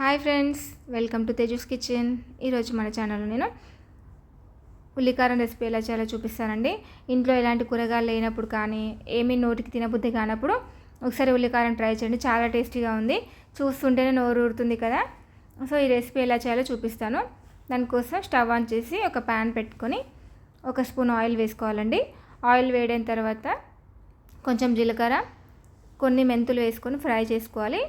Hi friends welcome to Teju's kitchen. ఈరోజు మన ఛానల్లో నేను ఉల్లికారం రెసిపీ ఎలా చేయాలో చూపిస్తానండి. ఇంట్లో ఎలాంటి కూరగాయలు లేనప్పుడు కానీ ఏమీ నోటికి తినబుద్ధి కానప్పుడు ఒకసారి ఉల్లికారం ట్రై చేయండి. చాలా టేస్టీగా ఉంది. చూస్తుంటేనే నోరు ఊరుతుంది కదా. సో ఈ రెసిపీ ఎలా చేయాలో చూపిస్తాను. దానికోసం స్టవ్ ఆన్ చేసి ఒక ప్యాన్ పెట్టుకొని ఒక స్పూన్ ఆయిల్ వేసుకోవాలండి. ఆయిల్ వేడైన తర్వాత కొంచెం జీలకర్ర కొన్ని మెంతులు వేసుకొని ఫ్రై చేసుకోవాలి.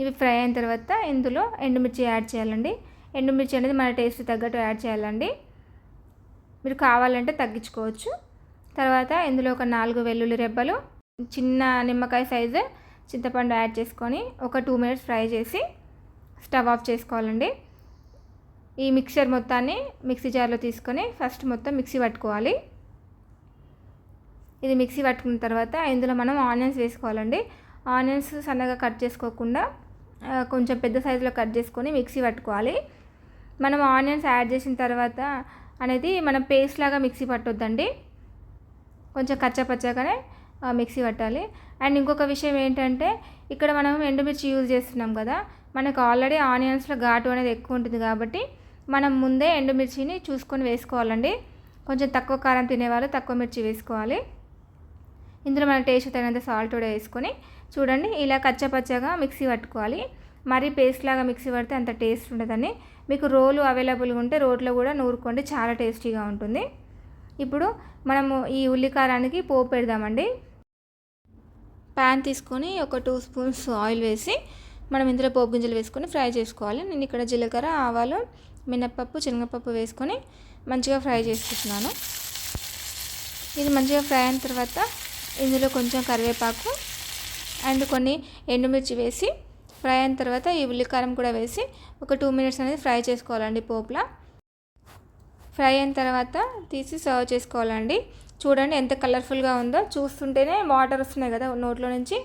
ఇవి ఫ్రై అయిన తర్వాత ఇందులో ఎండుమిర్చి యాడ్ చేయాలండి. ఎండుమిర్చి అనేది మన టేస్ట్ తగ్గట్టు యాడ్ చేయాలండి. మీరు కావాలంటే తగ్గించుకోవచ్చు. తర్వాత ఇందులో ఒక నాలుగు వెల్లుల్లి రెబ్బలు చిన్న నిమ్మకాయ సైజు చింతపండు యాడ్ చేసుకొని ఒక టూ మినిట్స్ ఫ్రై చేసి స్టవ్ ఆఫ్ చేసుకోవాలండి. ఈ మిక్చర్ మొత్తాన్ని మిక్సీ జార్లో తీసుకొని ఫస్ట్ మొత్తం మిక్సీ పట్టుకోవాలి. ఇది మిక్సీ పట్టుకున్న తర్వాత ఇందులో మనం ఆనియన్స్ వేసుకోవాలండి. ఆనియన్స్ సన్నగా కట్ చేసుకోకుండా కొంచెం పెద్ద సైజులో కట్ చేసుకొని మిక్సీ పట్టుకోవాలి. మనం ఆనియన్స్ యాడ్ చేసిన తర్వాత అనేది మనం పేస్ట్ లాగా మిక్సీ పట్టొద్దండి. కొంచెం కచ్చపచ్చగానే మిక్సీ పట్టాలి. అండ్ ఇంకొక విషయం ఏంటంటే ఇక్కడ మనం ఎండుమిర్చి యూజ్ చేస్తున్నాం కదా మనకు ఆల్రెడీ ఆనియన్స్లో ఘాటు అనేది ఎక్కువ ఉంటుంది కాబట్టి మనం ముందే ఎండుమిర్చిని చూసుకొని వేసుకోవాలండి. కొంచెం తక్కువ కారం తినేవాళ్ళు తక్కువ మిర్చి వేసుకోవాలి. ఇందులో మన టేస్ట్ తగినంత సాల్ట్ కూడా వేసుకొని చూడండి ఇలా కచ్చపచ్చగా మిక్సీ పట్టుకోవాలి. మరీ పేస్ట్ లాగా మిక్సీ పడితే అంత టేస్ట్ ఉండదని మీకు రోలు అవైలబుల్గా ఉంటే రోట్లో కూడా నూరుకోండి చాలా టేస్టీగా ఉంటుంది. ఇప్పుడు మనము ఈ ఉల్లికారానికి పోపు పెడదామండి. ప్యాన్ తీసుకొని ఒక టూ స్పూన్స్ ఆయిల్ వేసి మనం ఇందులో పోపు గింజలు వేసుకొని ఫ్రై చేసుకోవాలి. నేను ఇక్కడ జీలకర్ర ఆవాలు మినప్పప్పు శనగపప్పు వేసుకొని మంచిగా ఫ్రై చేసుకుంటున్నాను. ఇది మంచిగా ఫ్రై అయిన తర్వాత ఇందులో కొంచెం కరివేపాకు అండ్ కొన్ని ఎండుమిర్చి వేసి ఫ్రై అయిన తర్వాత ఈ ఉల్లికారం కూడా వేసి ఒక టూ మినిట్స్ అనేది ఫ్రై చేసుకోవాలండి పోపులా. ఫ్రై అయిన తర్వాత తీసి సర్వ్ చేసుకోవాలండి. చూడండి ఎంత కలర్ఫుల్గా ఉందో. చూస్తుంటేనే వాటర్ వస్తున్నాయి కదా నోట్లో నుంచి.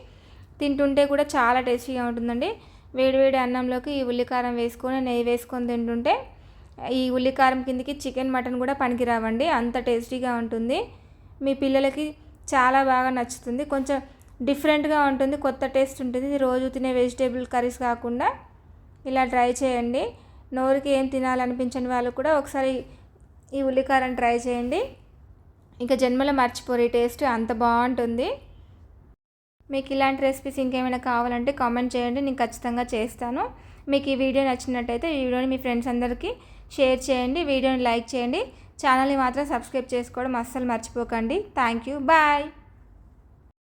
తింటుంటే కూడా చాలా టేస్టీగా ఉంటుందండి. వేడివేడి అన్నంలోకి ఈ ఉల్లికారం వేసుకొని నెయ్యి వేసుకొని తింటుంటే ఈ ఉల్లికారం కిందకి చికెన్ మటన్ కూడా పనికిరావండి. అంత టేస్టీగా ఉంటుంది. మీ పిల్లలకి చాలా బాగా నచ్చుతుంది. కొంచెం డిఫరెంట్గా ఉంటుంది కొత్త టేస్ట్ ఉంటుంది. ఇది రోజు తినే వెజిటేబుల్ కర్రీస్ కాకుండా ఇలా ట్రై చేయండి. నోరుకి ఏం తినాలనిపించని వాళ్ళు కూడా ఒకసారి ఈ ఉల్లికారం ట్రై చేయండి. ఇంకా జన్మలో మర్చిపోరు ఈ టేస్ట్ అంత బాగుంటుంది. మీకు ఇలాంటి రెసిపీస్ ఇంకేమైనా కావాలంటే కామెంట్ చేయండి. నేను ఖచ్చితంగా చేస్తాను. మీకు ఈ వీడియో నచ్చినట్టయితే ఈ వీడియోని మీ ఫ్రెండ్స్ అందరికీ షేర్ చేయండి. వీడియోని లైక్ చేయండి. ఛానల్ని మాత్రం సబ్స్క్రైబ్ చేసుకోవడం అస్సలు మర్చిపోకండి. Thank you. బాయ్.